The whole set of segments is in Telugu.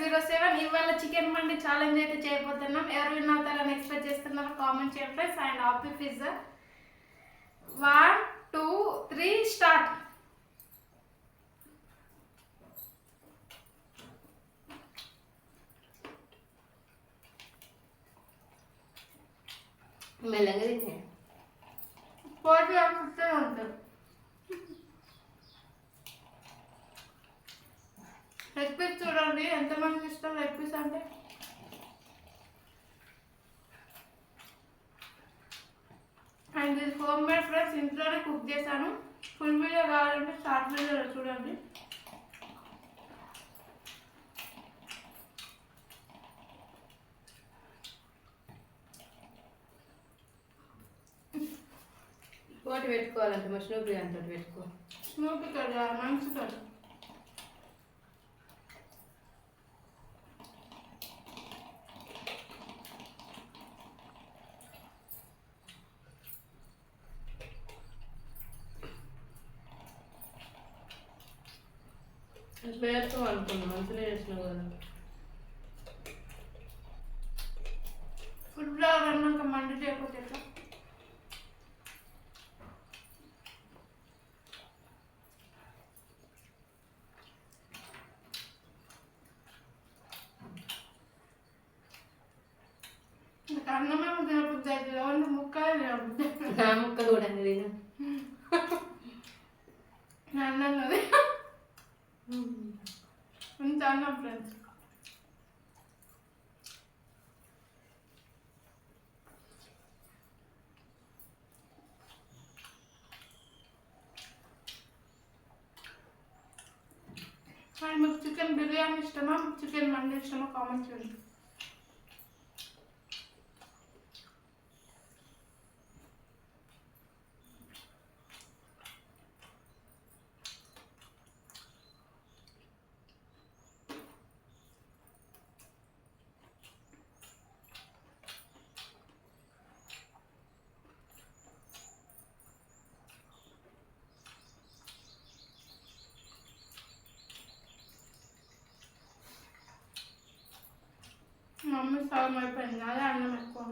జీరో సెవెన్ ఇవాళ చికెన్ మండి ఛాలెంజ్ అయితే చేయబోతున్నాం. ఎవరు విన్ అవుతారని ఎక్స్పెక్ట్ చేస్తున్నారో కామెంట్ చేయండి friends and ఆఫీ pizza one two three start మెల్లగా తినే పోటీ అనుకుంటే ఉంటుంది. లెగ్ పీస్ చూడండి ఎంతమందికి ఇష్టం లెగ్ పీస్ అంటే? అండ్ ఇది హోమ్ మేడ్ ఫ్రెండ్స్ ఇంట్లోనే కుక్ చేశాను. ఫుల్ వీడియో కావాలంటే షార్ట్ వీడియోలో చూడండి. పోటీ పెట్టుకోవాలంటే మా స్నూపీ అంతా పెట్టుకో. స్నూపీ కదా మంచి కదా. పెడతాం అనుకున్నా మంచిగా చేసినావు కదా ఫుడ్ బ్లాగ్ అన్నాక మండి చేయకపోతే ఎట్లా? నాకు అన్నమే తినబుద్ధి అవుతుంది ఓన్లీ ముక్కలే తినబుద్ధి అవుతుంది. నా ముక్క కూడా తిన నా అన్నం అది ఇంత అన్నం ఫ్రెండ్స్ మరి మీకు చికెన్ బిర్యానీ ఇష్టమా చికెన్ మమ్మీ సగం అయిపోయింది అదే అన్నం ఎక్కువ.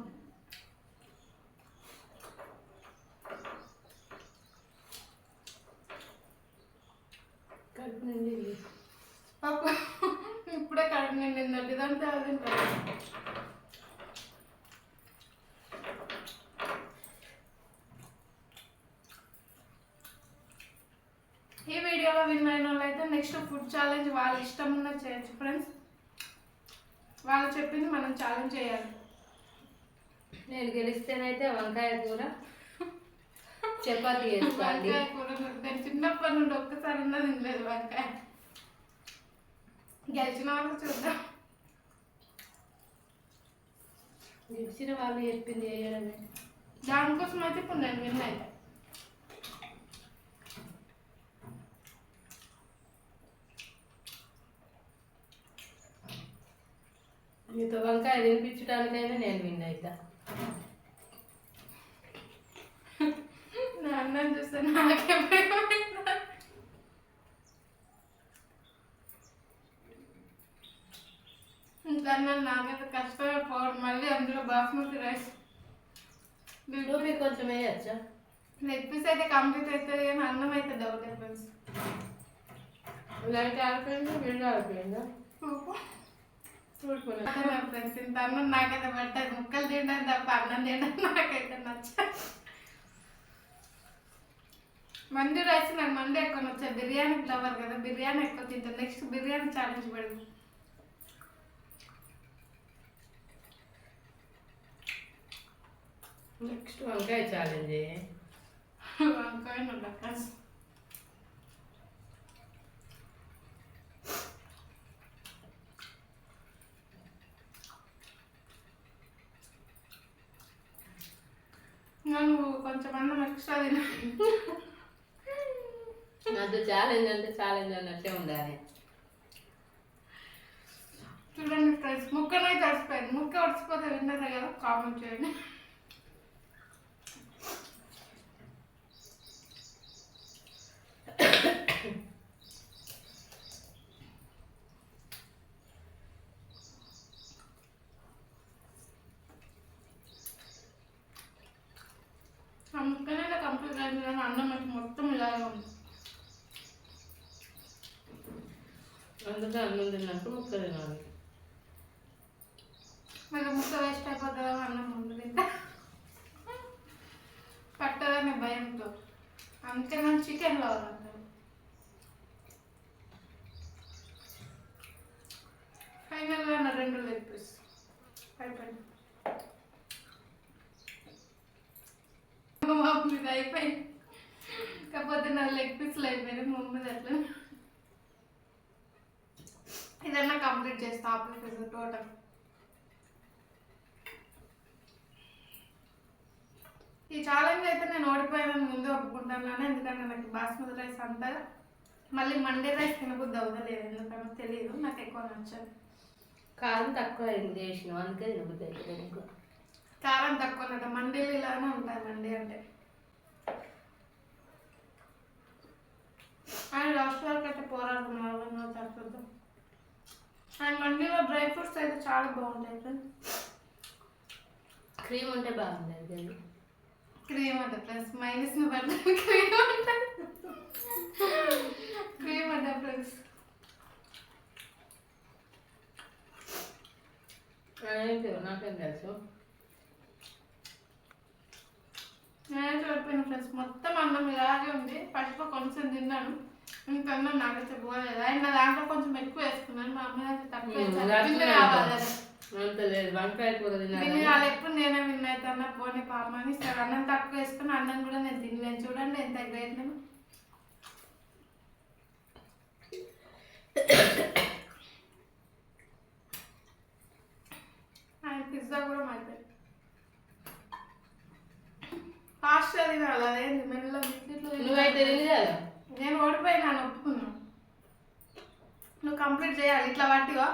కడుపు నిండి పాప ఇప్పుడే కడుపు నిండిందండి ఇదంతా అది ఈ వీడియోలో విన్ అయిన వాళ్ళు అయితే నెక్స్ట్ ఫుడ్ ఛాలెంజ్ వాళ్ళ ఇష్టం ఉన్న చేయొచ్చు ఫ్రెండ్స్ వాళ్ళు చెప్పింది మనం ఛాలెంజ్ చేయాలి. నేను గెలిస్తేనైతే వంకాయ కూర చపాతీ చేసుకోండి వంకాయ కూర నేను చిన్నప్పటి నుండి ఒక్కసారి ఉన్నా తినలేదు వంకాయ. గెలిచిన వాళ్ళు చూద్దాం. గెలిచిన వాళ్ళు చెప్పింది చేయడమే. దానికోసం అయితే ఇప్పుడు నేను విన్ అయితే మీతో వంకాయ తినిపించడానికైనా నేను విన్ అవుతా నా అన్నం చూస్తే నాకే. ఇంకా అన్నం నా మీద కష్టమే పోవడం మళ్ళీ అందులో బాస్మతి రైస్. రూపీ కొంచెం వేయచ్చా? లెగ్ పీస్ అయితే కంప్లీట్ అవుతుంది కానీ అన్నం అయితే డౌట్ అయిపోయింది. లైట్ ఆడిపోయిందా వీళ్ళు ఆడిపోయిందా ఫ్రెండ్స్ ఇంత అన్నం నాకైతే పట్టదు. ముక్కలు తినడం తప్ప అన్నం తినడం నాకైతే నచ్చదు. మంది రైస్ నాకు మంది ఎక్కువ నచ్చదు బిర్యానీ ఫ్లవర్ కదా బిర్యానీ ఎక్కువ తింటాను. నెక్స్ట్ బిర్యానీ ఛాలెంజ్ పెడదు. నెక్స్ట్ వంకాయ ఛాలెంజ్ వంకాయ ఉండక ఇంకా నువ్వు కొంచెం అన్నం ఎక్స్ట్రా తిన. నాకు ఛాలెంజ్ అంటే ఛాలెంజ్ అన్నట్టే ఉండాలి. చూడండి ఫ్రెండ్స్ ముక్కనే తడిసిపోయింది ముక్క ఉడిచిపోతే విన్నదే కదా కామెంట్ చేయండి. అందుకే అన్నం తిన్నప్పుడు ముక్క తినాలి. మరి ముక్క వేస్ట్ అయిపోతుందా అన్నం ముందు తింటా. పట్టదనే భయంతో. అందుకే నాకు చికెన్ కావాలంటాను ఫైనల్గా నా రెండు లెగ్ పీస్ అయిపోయింది మా మమ్మీది అయిపోయింది కాకపోతే నా లెగ్ పీస్లు అయిపోయినాయి మా మమ్మీది అట్లా ఇదన్నా కంప్లీట్ చేస్తా ఆఫీస్ టోటల్. ఈ ఛాలెంజ్ అయితే నేను ఓడిపోయానని ముందే ఒప్పుకుంటున్నాను ఎందుకంటే నాకు బాస్మతి రైస్ అంతా మళ్ళీ మండే రైస్ తినబుద్ధి అవ్వలేదు ఎందుకంటే తెలియదు నాకు ఎక్కువ నచ్చదు. కారం తక్కువ అయింది చేసినావు? అందుకే నీకు. కారం తక్కువ ఉన్నట్టు మండీలు ఇలానే ఉంటాయి మండి అంటే. ఆయన అయితే పోరాడుతున్నారు నాకు ఆయన మండీలో డ్రై ఫ్రూట్స్ అయితే చాలా బాగుంటాయి ఫ్రెండ్స్ క్రీమ్ ఉంటే బాగుండేది కానీ క్రీమ్ అంటే ఫ్రెండ్స్ మైనస్ క్రీమ్ అంటే. క్రీమ్ అంటే ఫ్రెండ్స్ నాకేం తెలుసు? నేనే చూడిపోయిన ఫ్రెండ్స్ మొత్తం అన్నం ఇలాగే ఉంది. ఫస్ట్ కొంచెం తిన్నాను. ఇంకా అన్నం నాకైతే పోలేదు. ఆయన నా దాంట్లో కొంచెం ఎక్కువ వేసుకున్నాను మా అమ్మ అయితే తక్కువ ఎప్పుడు నేనే విన్ అవుతాను? పోనీ పాపని సరే అన్నం తక్కువ వేసుకుని అన్నం కూడా నేను తినలేను. చూడండి ఎంత గ్రేట్ నేను ఆయన పిజ్జా కూడా మారిపోయింది ఫాస్ట్గా తినాలి అదేంది మెల్ల బిస్కెట్లు నువ్వైతే నేను ఓడిపోయినాను ఒప్పుకున్నాను నువ్వు కంప్లీట్ చేయాలి ఇట్లా పట్టివా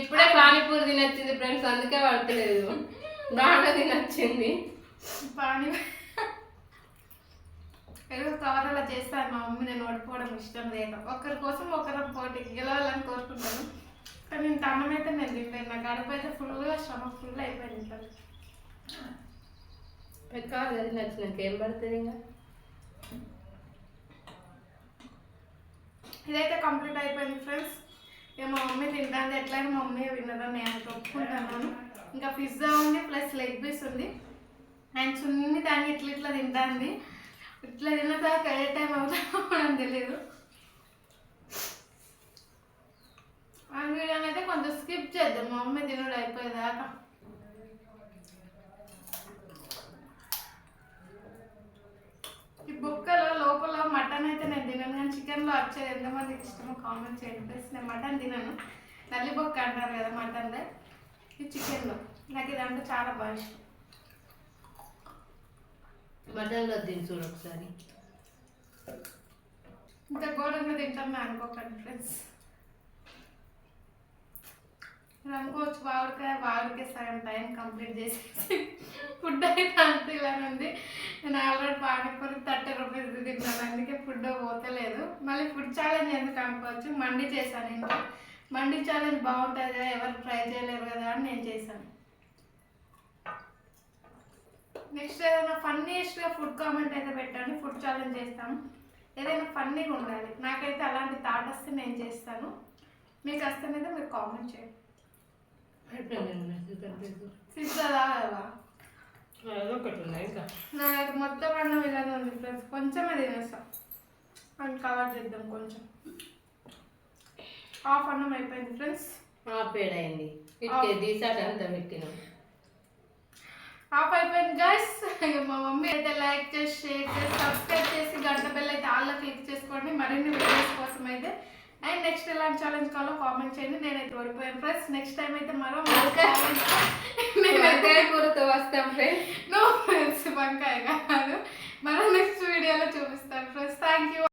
ఇప్పుడే పానీపూరి తినొచ్చింది ఫ్రెండ్స్ అందుకే పడతలేదు బాగా తినొచ్చింది. పానీ ఏదో కవర్ అలా చేస్తాను మా మమ్మీ నేను ఓడిపోవడం ఇష్టం లేదు. ఒకరి కోసం ఒకరు పోటీ గెలవాలని కోరుకుంటాను. కానీ ఇంత అన్నం అయితే నేను తినలేను నా గడుపు అయితే ఫుల్గా శ్రమ ఫుల్ అయిపోయింది. ఇంట్లో పెద్దగా తినొచ్చినాక ఏం పడుతుంది ఇంకా ఇదైతే కంప్లీట్ అయిపోయింది ఫ్రెండ్స్ ఇక మా మమ్మీ తింటాను ఎట్లయినా మా మమ్మీ విన్నదని నేను ఒప్పుకుంటున్నాను ఇంకా పిజ్జా ఉంది ప్లస్ లెగ్ పీస్ ఉంది అండ్ చున్ని దాన్ని ఇట్లా ఇట్లా తింటాంది ఇట్లా తిన్న తర్వాత ఏ టైం అవుతుందో మనం తెలియదు ఆ వీడియోని అయితే కొంచెం స్కిప్ చేద్దాం మా మమ్మీ తినడు అయిపోయేదాకా ఈ బుక్కలో లోపల మటన్ అయితే నేను తినను కానీ చికెన్లో వచ్చేది ఎంతమందికి ఇష్టమో కామెంట్ చేయండి. ప్లస్ నేను మటన్ తినను. నల్లి బొక్క అంటారు కదా మటన్లో ఈ చికెన్లో. నాకు ఇది అంటే చాలా బాగా ఇష్టం. మటన్లో తిని చూడు ఒకసారి. ఇంత ఘోరంగా తింటాను అనుకోకండి ఫ్రెండ్స్ మీరు అనుకోవచ్చు వాడికాయ బావుడికాయ సగం టైం కంప్లీట్ చేసేసి ఫుడ్ అయితే అంత ఇలానే ఉంది. నేను ఆల్రెడీ పానీపూరి థర్టీ రూపీస్ తిన్నాను అందుకే ఫుడ్ పోతలేదు. మళ్ళీ ఫుడ్ ఛాలెంజ్ ఎందుకు అనుకోవచ్చు? మండి చేశాను ఇంకా మండి ఛాలెంజ్ బాగుంటుంది కదా ఎవరు ట్రై చేయలేరు కదా అని నేను చేశాను. నెక్స్ట్ ఏదైనా ఫన్నీస్ట్గా ఫుడ్ కామెంట్ అయితే పెట్టండి ఫుడ్ ఛాలెంజ్ చేస్తాను. ఏదైనా ఫన్నీగా ఉండాలి. నాకైతే అలాంటి థాట్ వస్తే నేను చేస్తాను. మీకు వస్తేనైతే మీరు కామెంట్ చేయండి. నాకైతే మొత్తం అన్నం ఇలానే ఉంది ఫ్రెండ్స్ కొంచెమే తినేస్తాం అని కవర్ చేద్దాం కొంచెం హాఫ్ అన్నం అయిపోయింది ఫ్రెండ్స్ ఇటుకే తీసాక అంత పెట్టినాం హాఫ్ అయిపోయింది గైస్ మా మమ్మీ అయితే లైక్ చేసి షేర్ చేసి సబ్స్క్రైబ్ చేసి గంట బెల్ అయితే ఆల్లో క్లిక్ చేసుకోండి మరిన్ని వీడియోస్ కోసం అయితే అండ్ నెక్స్ట్ ఎలాంటి ఛాలెంజ్ కావాలో కామెంట్ చేయండి. నేనైతే ఓడిపోయాను ఫ్రెండ్స్ నెక్స్ట్ టైం అయితే మరో నేనైతే కూరతో వస్తాం ఫ్రెండ్స్ నో ఫ్రెండ్స్ వంకాయ కాదు. మరో నెక్స్ట్ వీడియోలో చూపిస్తాను ఫ్రెండ్స్ థ్యాంక్ యూ